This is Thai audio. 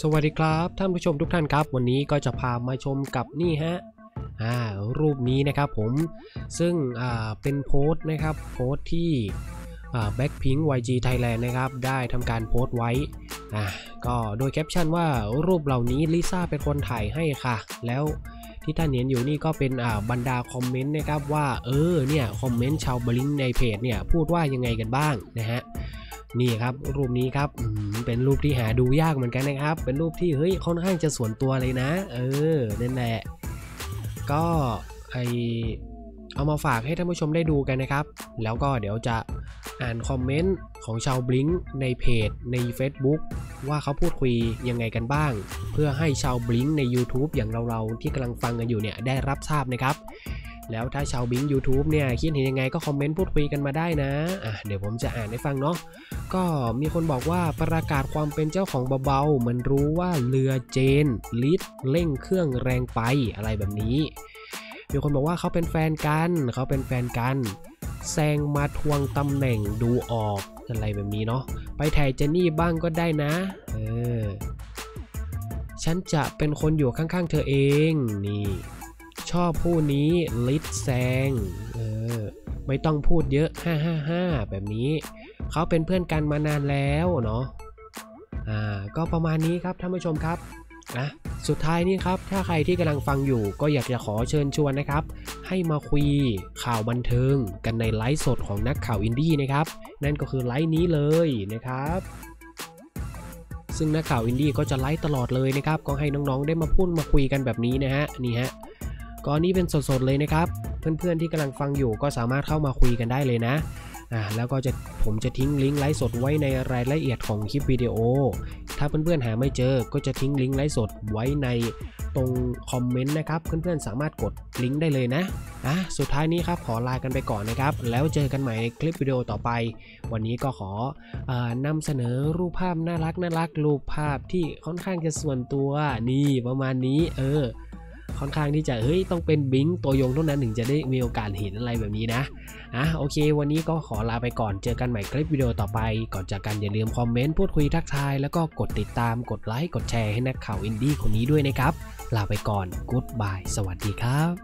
สวัสดีครับท่านผู้ชมทุกท่านครับ วันนี้ก็จะพามาชมกับนี่ฮะอ่ารูปนี้นะครับผมซึ่งอ่าเป็นโพสต์นะครับโพสต์ที่อ่า Blackpink YG Thailand นะครับได้ทำการโพสต์ไว้ก็โดยแคปชั่นว่ารูปเหล่านี้ลิซ่าเป็นคนถ่ายให้ค่ะ แล้วที่ท่านเห็นอยู่นี่ก็เป็นอ่าบรรดาคอมเมนต์นะครับว่าเออเนี่ยคอมเมนต์ชาวบลิงในเพจเนี่ยพูดว่ายังไงกันบ้างนะฮะ นี่ครับรูปนี้ครับเป็นรูปที่หาดูยากเหมือนกันนะครับ เป็นรูปที่เฮ้ยค่อนข้างจะส่วนตัวเลยนะ เออนั่นแหละ ก็ไอเอามาฝากให้ท่านผู้ชมได้ดูกันนะครับ แล้วก็เดี๋ยวจะอ่านคอมเมนต์ของชาวบลิงในเพจใน Facebook ว่าเขาพูดคุยยังไงกันบ้าง เพื่อให้ชาวบลิงใน YouTube อย่างเราๆที่กำลังฟังกันอยู่เนี่ยได้รับทราบนะครับ แล้วถ้าชาวบิง YouTube เนี่ยคิดเห็นยังไงก็คอมเมนต์พูดคุยกันมาได้นะอะเดี๋ยวผมจะอ่านให้ฟังเนาะก็มีคนบอกว่าประกาศความเป็นเจ้าของเบาๆมันรู้ว่าเรือเจนลิดเร่งเครื่องแรงไปอะไรแบบนี้ มีคนบอกว่าเขาเป็นแฟนกันเขาเป็นแฟนกันแซงมาทวงตำแหน่งดูออกอะไรแบบนี้เนาะไปถ่ายเจนนี่บ้างก็ได้นะเออฉันจะเป็นคนอยู่ข้างๆเธอเองนี่ ชอบผู้นี้ลิดแซงเออไม่ต้องพูดเยอะ 555 แบบนี้ เขาเป็นเพื่อนกันมานานแล้วเนาะอ่าก็ประมาณนี้ครับท่านผู้ชมครับนะสุดท้ายนี้ครับ ถ้าใครที่กำลังฟังอยู่ก็อยากจะขอเชิญชวนนะครับ ให้มาคุยข่าวบันเทิงกันในไลฟ์สดของนักข่าวอินดี้นะครับ นั่นก็คือไลฟ์นี้เลยนะครับ ซึ่งนักข่าวอินดี้ก็จะไลฟ์ตลอดเลยนะครับ ก็ให้น้องๆได้มาพูดมาคุยกันแบบนี้นะฮะนี่ฮะ ก็นี่เป็นสดๆเลยนะครับ เพื่อนๆที่กำลังฟังอยู่ก็สามารถเข้ามาคุยกันได้เลยนะอ่าแล้วก็จะผมจะทิ้งลิงก์ไลฟ์สดไว้ในรายละเอียดของคลิปวิดีโอ ถ้าเพื่อนๆหาไม่เจอก็จะทิ้งลิงก์ไลฟ์สดไว้ในตรงคอมเมนต์นะครับ เพื่อนๆสามารถกดลิงก์ได้เลยนะอะสุดท้ายนี้ครับขอลากันไปก่อนนะครับ แล้วเจอกันใหม่ในคลิปวิดีโอต่อไป วันนี้ก็ขอออนำเสนอรูปภาพน่ารักน่ารักรูปภาพที่ค่อนข้างจะส่วนตัวนี่ประมาณนี้เออ ค่อนข้างที่จะเฮ้ยต้องเป็นบิงตัวยงเท่านั้นถึงจะได้มีโอกาสเห็นอะไรแบบนี้นะอะโอเค วันนี้ก็ขอลาไปก่อนเจอกันใหม่คลิปวิดีโอต่อไป ก่อนจากกันอย่าลืมคอมเมนต์พูดคุยทักทาย แล้วก็กดติดตามกดไลค์กดแชร์ให้นักข่าวอินดี้คนนี้ด้วยนะครับลาไปก่อนกู๊ดบายสวัสดีครับ